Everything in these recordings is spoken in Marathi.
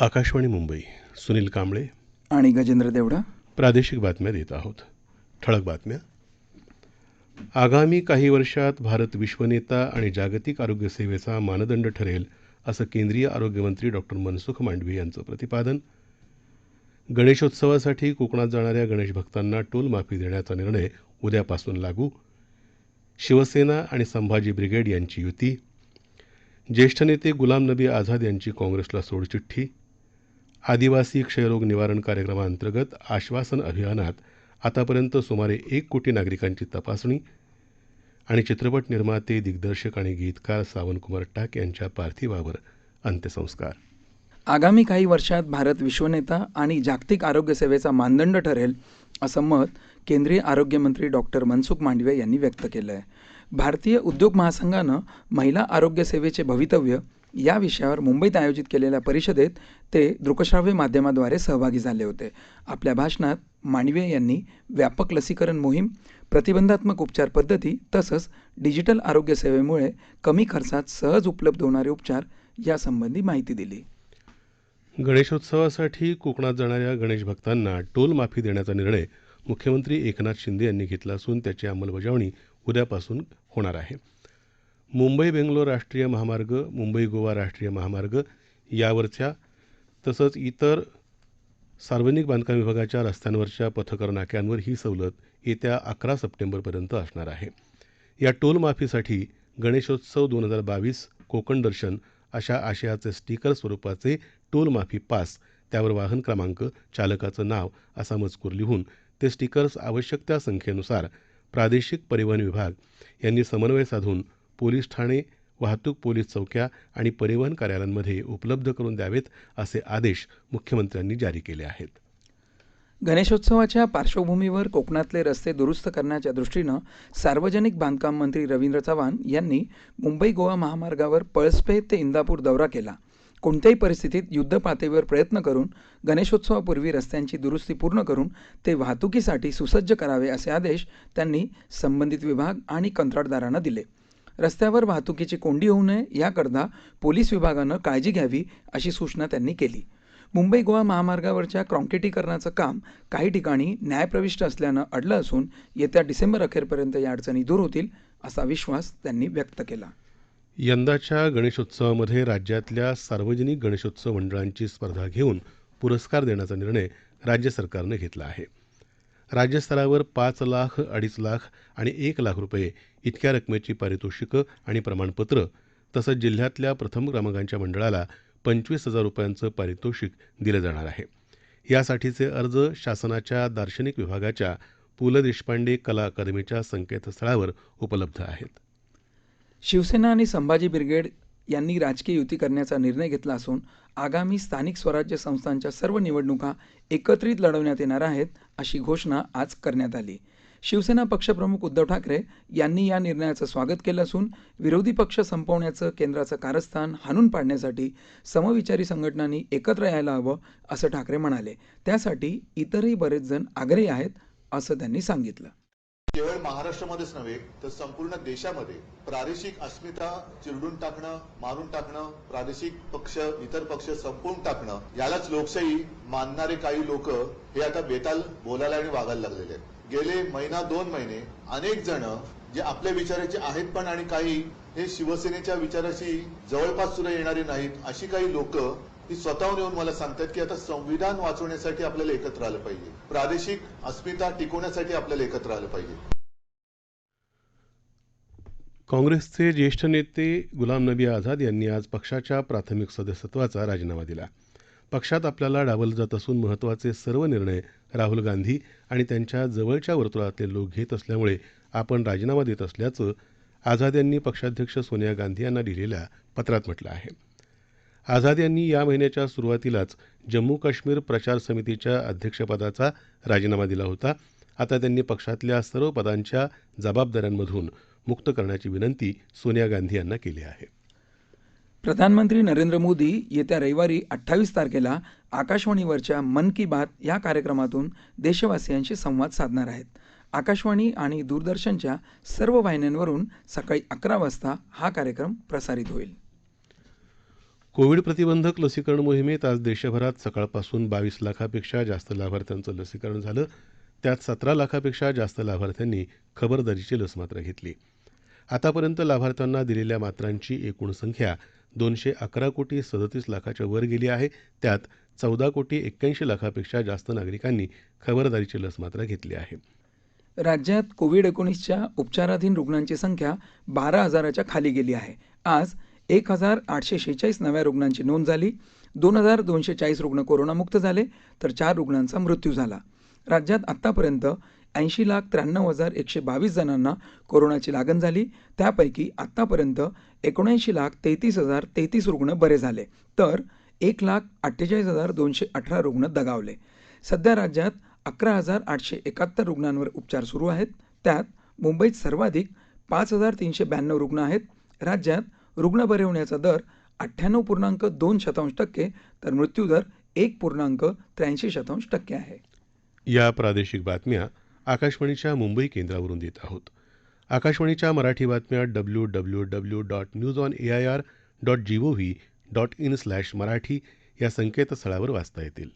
आकाशवाणी मुंबई सुनील कांबळे. आणि गजेंद्र देवडा. प्रादेशिक बातम्या देत आहोत. ठळक बातम्या. आगामी काही वर्षात भारत विश्वनेता आणि जागतिक आरोग्य सेवेचा मानदंड ठरेल असं केंद्रीय आरोग्यमंत्री डॉक्टर मनसुख मांडवीय यांचं प्रतिपादन. गणेशोत्सवासाठी कोकणात जाणाऱ्या गणेश भक्तांना टोल माफी देण्याचा निर्णय उद्यापासून लागू. शिवसेना आणि संभाजी ब्रिगेड यांची युती. ज्येष्ठ नेते गुलाम नबी आझाद यांची काँग्रेसला सोडचिठ्ठी. आदिवासी क्षयरोग निवारण कार्यक्रमाअंतर्गत आश्वासन अभियानात आतापर्यंत सुमारे एक कोटी नागरिकांची तपासणी आणि चित्रपट निर्माते दिग्दर्शक आणि गीतकार सावनकुमार टाक यांच्या पार्थिवावर अंत्यसंस्कार. आगामी काही वर्षात भारत विश्वनेता आणि जागतिक आरोग्य सेवेचा मानदंड ठरेल असं मत केंद्रीय आरोग्यमंत्री डॉक्टर मनसुख मांडवे यांनी व्यक्त केलं आहे भारतीय उद्योग महासंघानं महिला आरोग्य सेवेचे भवितव्य या विषयावर मुंबईत आयोजित केलेल्या परिषदेत ते दृकश्राव्य माध्यमाद्वारे सहभागी झाले होते. आपल्या भाषणात मांडवे यांनी व्यापक लसीकरण मोहीम प्रतिबंधात्मक उपचार पद्धती तसंच डिजिटल आरोग्य सेवेमुळे कमी खर्चात सहज उपलब्ध होणारे उपचार यासंबंधी माहिती दिली. गणेशोत्सवासाठी कोकणात जाणाऱ्या गणेश भक्तांना टोल माफी देण्याचा निर्णय मुख्यमंत्री एकनाथ शिंदे यांनी घेतला असून त्याची अंमलबजावणी उद्यापासून होणार आहे. मुंबई बेंगलोर राष्ट्रीय महामार्ग मुंबई गोवा राष्ट्रीय महामार्ग यावरच्या तसंच इतर सार्वजनिक बांधकाम विभागाच्या रस्त्यांवरच्या पथकर नाक्यांवर ही सवलत येत्या अकरा सप्टेंबरपर्यंत असणार आहे. या टोल माफीसाठी गणेशोत्सव दोन हजार बावीस कोकण दर्शन अशा आशयाचे स्टिकर स्वरूपाचे टोल माफी पास त्यावर वाहन क्रमांक चालकाचं नाव असा मजकूर लिहून ते स्टिकर्स आवश्यक त्या संख्येनुसार प्रादेशिक परिवहन विभाग यांनी समन्वय साधून पोलीस ठाणे वाहतूक पोलीस चौक्या आणि परिवहन कार्यालयांमध्ये उपलब्ध करून द्यावेत असे आदेश मुख्यमंत्र्यांनी जारी केले आहेत. गणेशोत्सवाच्या पार्श्वभूमीवर कोकणातले रस्ते दुरुस्त करण्याच्या दृष्टीनं सार्वजनिक बांधकाम मंत्री रवींद्र चव्हाण यांनी मुंबई गोवा महामार्गावर पळसपे ते इंदापूर दौरा केला. कोणत्याही परिस्थितीत युद्धपातळीवर प्रयत्न करून गणेशोत्सवापूर्वी रस्त्यांची दुरुस्ती पूर्ण करून ते वाहतुकीसाठी सुसज्ज करावे असे आदेश त्यांनी संबंधित विभाग आणि कंत्राटदारांना दिले. रस्त्यावर वाहतुकीची कोंडी होऊ नये याकरता पोलीस विभागानं काळजी घ्यावी अशी सूचना त्यांनी केली. मुंबई गोवा महामार्गावरच्या काँक्रिटीकरणाचं काम काही ठिकाणी न्यायप्रविष्ट असल्यानं अडलं असून येत्या डिसेंबर अखेरपर्यंत या अडचणी दूर होतील असा विश्वास त्यांनी व्यक्त केला. यंदाच्या गणेशोत्सवामध्ये राज्यातल्या सार्वजनिक गणेशोत्सव मंडळांची स्पर्धा घेऊन पुरस्कार देण्याचा निर्णय राज्य सरकारनं घेतला आहे. राज्यस्तरावर पाच लाख अडीच लाख आणि एक लाख रुपये इतक्या रकमेची पारितोषिकं आणि प्रमाणपत्र तसंच जिल्ह्यातल्या प्रथम क्रमांकाच्या मंडळाला पंचवीस हजार रुपयांचं पारितोषिक दिलं जाणार आहे. यासाठीचे अर्ज शासनाच्या दार्शनिक विभागाच्या पु ल देशपांडे कला अकादमीच्या संकेतस्थळावर उपलब्ध आहेत. शिवसेना आणि संभाजी ब्रिगेड यांनी राजकीय युती करण्याचा निर्णय घेतला असून आगामी स्थानिक स्वराज्य संस्थांच्या सर्व निवडणुका एकत्रित लढवण्यात येणार आहेत अशी घोषणा आज करण्यात आली. शिवसेना पक्षप्रमुख उद्धव ठाकरे यांनी या निर्णयाचं स्वागत केलं असून विरोधी पक्ष संपवण्याचं केंद्राचं कारस्थान हाणून पाडण्यासाठी समविचारी संघटनांनी एकत्र यायला हवं असं ठाकरे म्हणाले. त्यासाठी इतरही बरेच जण आग्रही आहेत असं त्यांनी सांगितलं. केवळ महाराष्ट्रामध्येच नव्हे तर संपूर्ण देशामध्ये प्रादेशिक अस्मिता चिरडून टाकणं मारून टाकणं प्रादेशिक पक्ष इतर पक्ष संपवून टाकणं यालाच लोकशाही मानणारे काही लोक हे आता बेताल बोलायला आणि वागायला लागलेले आहेत. गेले महिना दोन महिने अनेक जण जे आपल्या विचाराचे आहेत पण आणि काही हे शिवसेनेच्या विचाराशी जवळपास सुद्धा येणारे नाहीत अशी काही लोक ही स्वतःहून येऊन मला सांगतात की आता संविधान वाचवण्यासाठी आपल्याला एकत्र आलं पाहिजे. प्रादेशिक अस्मिता टिकवण्यासाठी आपल्याला एकत्र आलं पाहिजे. काँग्रेसचे ज्येष्ठ नेते गुलाम नबी आझाद यांनी आज पक्षाच्या प्राथमिक सदस्यत्वाचा राजीनामा दिला. पक्षात आपल्याला डावलं जात असून महत्त्वाचे सर्व निर्णय राहुल गांधी आणि त्यांच्या जवळच्या वर्तुळातले लोक घेत असल्यामुळे आपण राजीनामा देत असल्याचं आझाद यांनी पक्षाध्यक्ष सोनिया गांधी यांना लिहिलेल्या पत्रात म्हटलं आहे. आझाद यांनी या महिन्याच्या सुरुवातीलाच जम्मू काश्मीर प्रचार समितीच्या अध्यक्षपदाचा राजीनामा दिला होता. आता त्यांनी पक्षातल्या सर्व पदांच्या जबाबदाऱ्यांमधून मुक्त करण्याची विनंती सोनिया गांधी यांना केली आहे. प्रधानमंत्री नरेंद्र मोदी येत्या रविवारी अठ्ठावीस तारखेला आकाशवाणीवरच्या मन की बात या कार्यक्रमातून देशवासियांशी संवाद साधणार आहेत. आकाशवाणी आणि दूरदर्शनच्या सर्व वाहिन्यांवरून सकाळी अकरा वाजता हा कार्यक्रम प्रसारित होईल. कोविड प्रतिबंधक लसीकरण मोहिमेत आज देशभरात सकाळपासून बावीस लाखापेक्षा जास्त लाभार्थ्यांचं लसीकरण झालं. त्यात सतरा लाखापेक्षा जास्त लाभार्थ्यांनी खबरदारीची लस मात्र घेतली. आतापर्यंत लाभार्थ्यांना दिलेल्या मात्रांची एकूण संख्या दोनशे अकरा कोटी सदतीस लाखाच्या वर गेली आहे. त्यात चौदा कोटी एक्क्याऐंशी लाखापेक्षा जास्त नागरिकांनी खबरदारीची लस मात्र घेतली आहे. राज्यात कोविड एकोणीसच्या उपचाराधीन रुग्णांची संख्या बारा हजाराच्या खाली गेली आहे. आज एक हजार आठशे शेहेचाळीस नव्या रुग्णांची नोंद झाली. दोन हजार दोनशे चाळीस रुग्ण कोरोनामुक्त झाले तर चार रुग्णांचा मृत्यू झाला. राज्यात आत्तापर्यंत ऐंशी लाख त्र्याण्णव हजार एकशे बावीस जणांना कोरोनाची लागण झाली. त्यापैकी आत्तापर्यंत एकोणऐंशी लाख तेहतीस हजार तेहतीस रुग्ण बरे झाले. तर एक लाख अठ्ठेचाळीस हजार दोनशे अठरा रुग्ण दगावले. सध्या राज्यात अकरा हजार आठशे एकाहत्तर रुग्णांवर उपचार सुरू आहेत. त्यात मुंबईत सर्वाधिक पाच हजार तीनशे ब्याण्णव रुग्ण आहेत. राज्यात रुग्ण बरे होण्याचा दर अठ्ठ्याण्णव पूर्णांक दोन शतांश टक्के तर मृत्यूदर एक पूर्णांक त्र्याऐंशी शतांश टक्के आहे. या प्रादेशिक बातम्या आकाशवाणीच्या मुंबई केंद्रावरून देत आहोत. आकाशवाणीच्या मराठी बातम्या W W W dot news on A I R dot G O V dot in slash Marathi या संकेतस्थळावर वाचता येतील.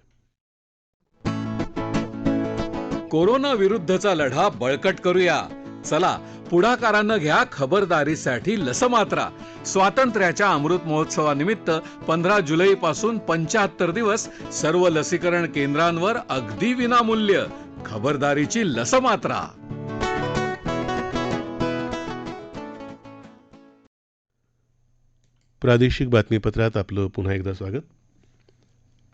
कोरोना विरुद्धचा लढा बळकट करूया. चला पुढाकारानं घ्या खबरदारीसाठी लसमात्रा. स्वातंत्र्याच्या अमृत महोत्सवानिमित्त पंधरा जुलै पासून पंच्याहत्तर दिवस सर्व लसीकरण केंद्रांवर अगदी विनामूल्य. खबरदारीची लस मात्रा प्रादेशिक बातमीपत्रात आपलं पुन्हा एकदा स्वागत.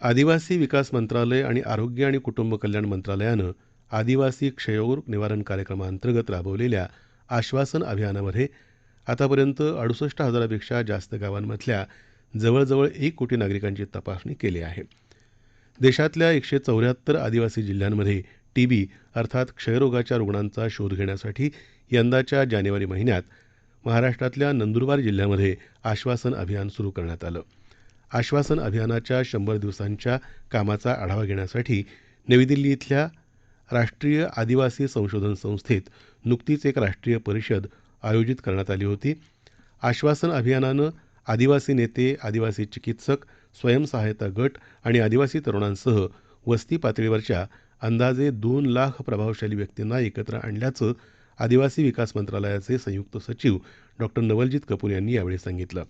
आदिवासी विकास मंत्रालय आणि आरोग्य आणि कुटुंब कल्याण मंत्रालयानं आदिवासी क्षयरोग निवारण कार्यक्रमाअंतर्गत राबवलेल्या आश्वासन अभियानामध्ये आतापर्यंत अडुसष्ट हजारापेक्षा जास्त गावांमधल्या जवळजवळ एक कोटी नागरिकांची तपासणी केली आहे. देशातल्या एकशे चौऱ्याहत्तर आदिवासी जिल्ह्यांमध्ये टीबी अर्थात क्षयरोगाच्या रुग्णांचा शोध घेण्यासाठी यंदाच्या जानेवारी महिन्यात महाराष्ट्रातल्या नंदुरबार जिल्ह्यामध्ये आश्वासन अभियान सुरू करण्यात आलं. आश्वासन अभियानाच्या शंभर दिवसांच्या कामाचा आढावा घेण्यासाठी नवी दिल्ली इथल्या राष्ट्रीय आदिवासी संशोधन संस्थेत नुकतीच एक राष्ट्रीय परिषद आयोजित करण्यात आली होती. आश्वासन अभियानानं आदिवासी नेते आदिवासी चिकित्सक स्वयंसहायता गट आणि आदिवासी तरुणांसह वस्ती पातळीवरच्या अंदाजे दोन लाख प्रभावशाली व्यक्तींना एकत्र आणल्याचं आदिवासी विकास मंत्रालयाचे संयुक्त सचिव डॉक्टर नवलजित कपूर यांनी यावेळी सांगितलं.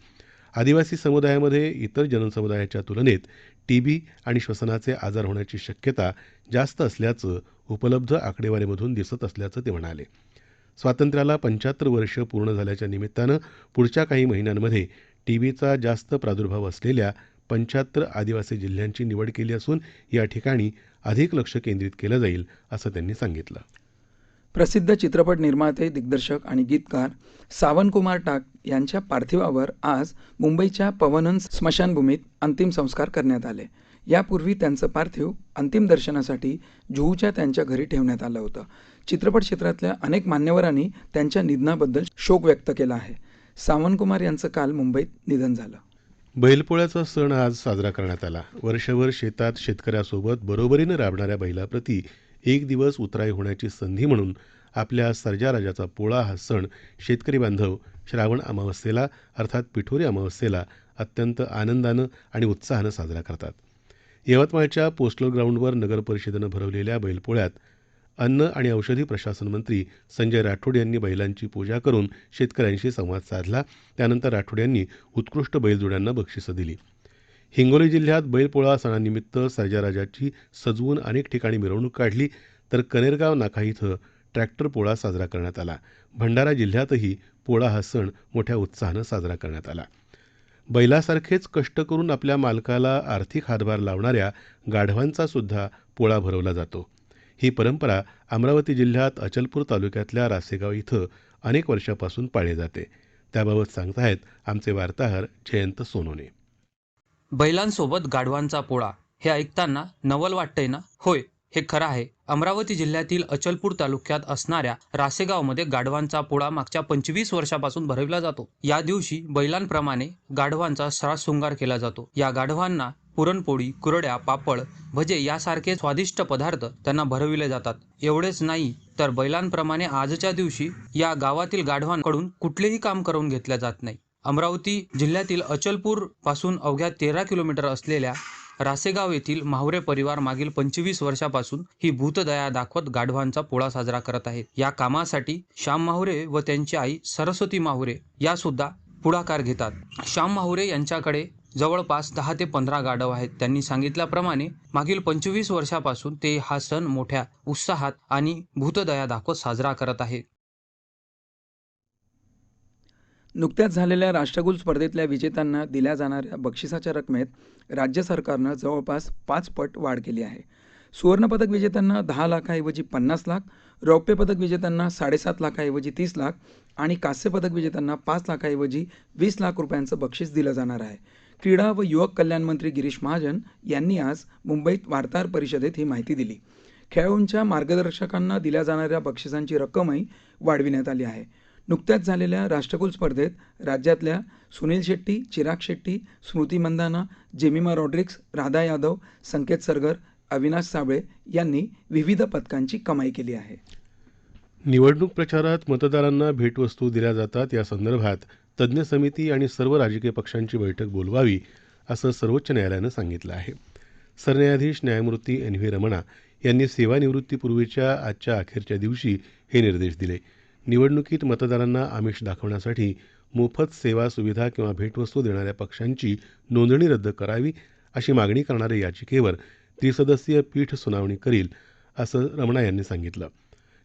आदिवासी समुदायामध्ये इतर जनसमुदायाच्या तुलनेत टीबी आणि श्वसनाचे आजार होण्याची शक्यता जास्त असल्याचं उपलब्ध आकडेवारीमधून दिसत असल्याचं ते म्हणाले. स्वातंत्र्याला पंच्याहत्तर वर्ष पूर्ण झाल्याच्या निमित्तानं पुढच्या काही महिन्यांमध्ये टीबीचा जास्त प्रादुर्भाव असलेल्या पंच्याहत्तर आदिवासी जिल्ह्यांची निवड केली असून या ठिकाणी अधिक लक्ष केंद्रित केलं जाईल असं त्यांनी सांगितलं. प्रसिद्ध चित्रपट निर्माते दिग्दर्शक आणि गीतकार सावनकुमार टाक यांच्या पार्थिवावर आज मुंबईच्या पवनहंस स्मशानभूमीत अंतिम संस्कार करण्यात आले. यापूर्वी त्यांचं पार्थिव अंतिम दर्शनासाठी जुहूच्या त्यांच्या घरी ठेवण्यात आलं होतं. चित्रपट क्षेत्रातल्या अनेक मान्यवरांनी त्यांच्या निधनाबद्दल शोक व्यक्त केला आहे. सावंतकुमार यांचं काल मुंबईत निधन झालं. बैलपोळ्याचा सण आज साजरा करण्यात आला. वर्षभर शेतात शेतकऱ्यासोबत बरोबरीनं राबणाऱ्या बैलाप्रती एक दिवस उतराई होण्याची संधी म्हणून आपल्या सर्जा राजाचा पोळा हा सण शेतकरी बांधव श्रावण अमावस्येला अर्थात पिठोरी अमावस्येला अत्यंत आनंदानं आणि उत्साहानं साजरा करतात. यवतमाळच्या पोस्टल ग्राउंडवर नगरपरिषदेनं भरवलेल्या बैलपोळ्यात अन्न आणि औषधी प्रशासन मंत्री संजय राठोड यांनी बैलांची पूजा करून शेतकऱ्यांशी संवाद साधला. त्यानंतर राठोड यांनी उत्कृष्ट बैलजोड्यांना बक्षिसं दिली. हिंगोली जिल्ह्यात बैलपोळा सणानिमित्त सर्जाराजाची सजवून अनेक ठिकाणी मिरवणूक काढली तर कनेरगाव नाका इथं ट्रॅक्टर पोळा साजरा करण्यात आला. भंडारा जिल्ह्यातही पोळा हा सण मोठ्या उत्साहानं साजरा करण्यात आला. बैलासारखेच कष्ट करून आपल्या मालकाला आर्थिक हातभार लावणाऱ्या गाढवांचा सुद्धा पोळा भरवला जातो. ही परंपरा अमरावती जिल्ह्यात अचलपूर तालुक्यातल्या रासेगाव इथं अनेक वर्षापासून पाळली जाते. त्याबाबत सांगताहेत आमचे वार्ताहर जयंत सोनोने. बैलांसोबत गाढवांचा पोळा हे ऐकताना नवल वाटतंय ना? होय हे खरं आहे. अमरावती जिल्ह्यातील अचलपूर तालुक्यात असणाऱ्या रासेगावमध्ये गाढवांचा पोळा मागच्या पंचवीस वर्षापासून भरविला जातो. या दिवशी बैलांप्रमाणे गाढवांचा श्रास शृंगार केला जातो. या गाढवांना पुरणपोळी कुरड्या पापड भजे यासारखे स्वादिष्ट पदार्थ त्यांना भरविले जातात. एवढेच नाही तर बैलांप्रमाणे आजच्या दिवशी या गावातील गाढवांकडून कुठलेही काम करून घेतले जात नाही. अमरावती जिल्ह्यातील अचलपूरपासून अवघ्या तेरा किलोमीटर असलेल्या रासेगाव येथील माहुरे परिवार मागील पंचवीस वर्षापासून ही भूतदया दाखवत गाढवांचा पोळा साजरा करत आहेत. या कामासाठी श्याम माहुरे व त्यांची आई सरस्वती माहुरे या सुद्धा पुढाकार घेतात. श्याम माहुरे यांच्याकडे जवळपास दहा ते पंधरा गाढव आहेत. त्यांनी सांगितल्याप्रमाणे मागील पंचवीस वर्षापासून ते हा सण मोठ्या उत्साहात आणि भूतदया दाखवत साजरा करत आहे नुकत्याच झालेल्या राष्ट्रकुल स्पर्धेतल्या विजेत्यांना दिल्या जाणाऱ्या बक्षिसाच्या रकमेत राज्य सरकारनं जवळपास पाच पट वाढ केली आहे. सुवर्णपदक विजेत्यांना दहा लाखाऐवजी पन्नास लाख रौप्य पदक विजेत्यांना साडेसात लाखाऐवजी तीस लाख आणि कांस्यपदक विजेत्यांना पाच लाखाऐवजी वीस लाख रुपयांचं बक्षीस दिलं जाणार आहे. क्रीडा व युवक कल्याण मंत्री गिरीश महाजन यांनी आज मुंबईत वार्ताहर परिषदेत ही माहिती दिली. खेळाडूंच्या मार्गदर्शकांना दिल्या जाणाऱ्या बक्षिसांची रक्कमही वाढविण्यात आली आहे. नुकत्याच झालेल्या राष्ट्रकुल स्पर्धेत राज्यातल्या सुनील शेट्टी चिराग शेट्टी स्मृती मंदाना जेमिमा रॉड्रिक्स राधा यादव संकेत सरगर अविनाश साबळे यांनी विविध पदकांची कमाई केली आहे. निवडणूक प्रचारात मतदारांना भेटवस्तू दिल्या जातात या संदर्भात तज्ज्ञ समिती आणि सर्व राजकीय पक्षांची बैठक बोलवावी असं सर्वोच्च न्यायालयानं सांगितलं आहे. सरन्यायाधीश न्यायमूर्ती एन व्ही रमणा यांनी सेवानिवृत्तीपूर्वीच्या आजच्या अखेरच्या दिवशी हे निर्देश दिले. निवडणुकीत मतदारांना आमिष दाखवण्यासाठी मोफत सेवा सुविधा किंवा भेटवस्तू देणाऱ्या पक्षांची नोंदणी रद्द करावी अशी मागणी करणाऱ्या याचिकेवर त्रिसदस्यीय पीठ सुनावणी करील असं रमणा यांनी सांगितलं.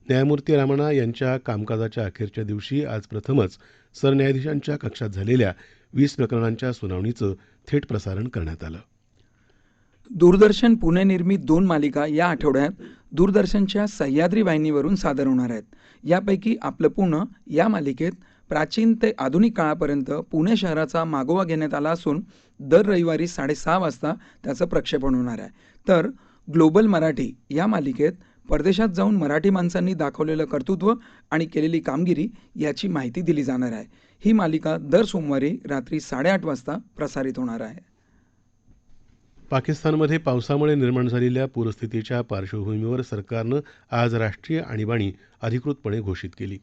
न्यायमूर्ती रामणा यांच्या कामकाजाच्या अखेरच्या दिवशी आज प्रथमच सरन्यायाधीशांच्या कक्षात झालेल्या वीस प्रकरणांच्या सुनावणीचं थेट प्रसारण करण्यात आलं. दूरदर्शन पुणे निर्मित दोन मालिका या आठवड्यात दूरदर्शनच्या सह्याद्री वाहिनीवरून सादर होणार आहेत. यापैकी आपलं पुणे या मालिकेत प्राचीन ते आधुनिक काळापर्यंत पुणे शहराचा मागोवा घेण्यात आला असून दर रविवारी साडेसहा वाजता त्याचं प्रक्षेपण होणार आहे. तर ग्लोबल मराठी या मालिकेत परदेशात जाऊन मराठी माणसांनी दाखवलेलं कर्तृत्व आणि केलेली कामगिरी याची माहिती दिली जाणार आहे. ही मालिका दर सोमवारी रात्री साडेआठ वाजता प्रसारित होणार आहे. पाकिस्तानमध्ये पावसामुळे निर्माण झालेल्या पूरस्थितीच्या पार्श्वभूमीवर सरकारनं आज राष्ट्रीय आणीबाणी अधिकृतपणे घोषित केली.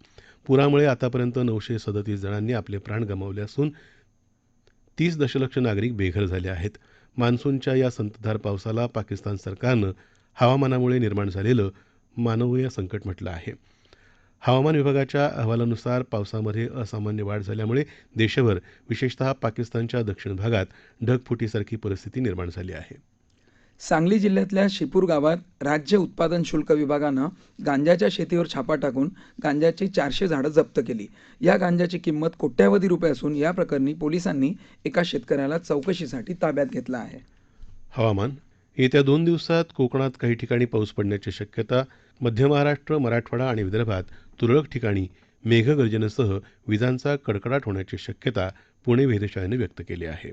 पुरामुळे आतापर्यंत नऊशे सदतीस जणांनी आपले प्राण गमावले असून तीस दशलक्ष नागरिक बेघर झाले आहेत. मान्सूनच्या या संततधार पावसाला पाकिस्तान सरकारनं हवामानामुळे निर्माण झालेलं मानवीय संकट म्हटलं आहे. हवामान विभागाच्या अहवालानुसार पावसामध्ये असामान्य वाढ झाल्यामुळे देशभर विशेषतः पाकिस्तानच्या दक्षिण भागात ढगफुटीसारखी परिस्थिती निर्माण झाली आहे. सांगली जिल्ह्यातल्या शिपूर गावात राज्य उत्पादन शुल्क विभागानं गांजाच्या शेतीवर छापा टाकून गांजाची चारशे झाडं जप्त केली. या गांजाची किंमत कोट्यावधी रुपये असून या प्रकरणी पोलिसांनी एका शेतकऱ्याला चौकशीसाठी ताब्यात घेतलं आहे. हवामान येत्या दोन दिवसात कोकणात काही ठिकाणी पाऊस पडण्याची शक्यता मध्य महाराष्ट्र मराठवाडा आणि विदर्भात तुरळक ठिकाणी मेघगर्जनेसह विजांचा कडकडाट होण्याची शक्यता पुणे वेधशाळेनं व्यक्त केली आहे.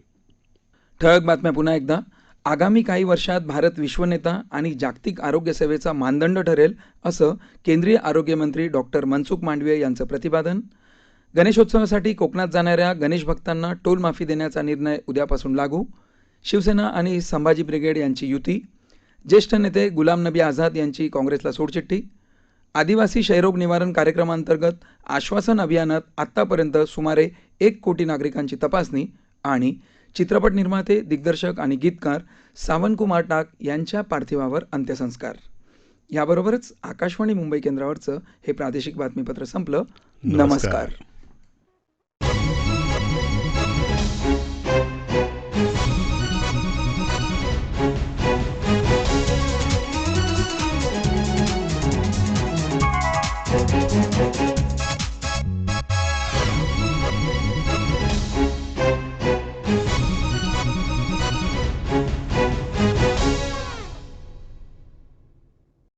ठळक बातम्या पुन्हा एकदा. आगामी काही वर्षात भारत विश्वनेता आणि जागतिक आरोग्य सेवेचा मानदंड ठरेल असं केंद्रीय आरोग्यमंत्री डॉक्टर मनसुख मांडवीय यांचं प्रतिपादन. गणेशोत्सवासाठी कोकणात जाणाऱ्या गणेश भक्तांना टोल माफी देण्याचा निर्णय उद्यापासून लागू. शिवसेना आणि संभाजी ब्रिगेड यांची युती ज्येष्ठ नेते गुलाम नबी आझाद यांची काँग्रेसला सोडचिठ्ठी आदिवासी क्षयरोग निवारण कार्यक्रमांतर्गत आश्वासन अभियानात आत्तापर्यंत सुमारे एक कोटी नागरिकांची तपासणी आणि चित्रपट निर्माते दिग्दर्शक आणि गीतकार सावनकुमार टाक यांच्या पार्थिवावर अंत्यसंस्कार. याबरोबरच आकाशवाणी मुंबई केंद्रावरचं हे प्रादेशिक बातमीपत्र संपलं. नमस्कार. नमस्कार.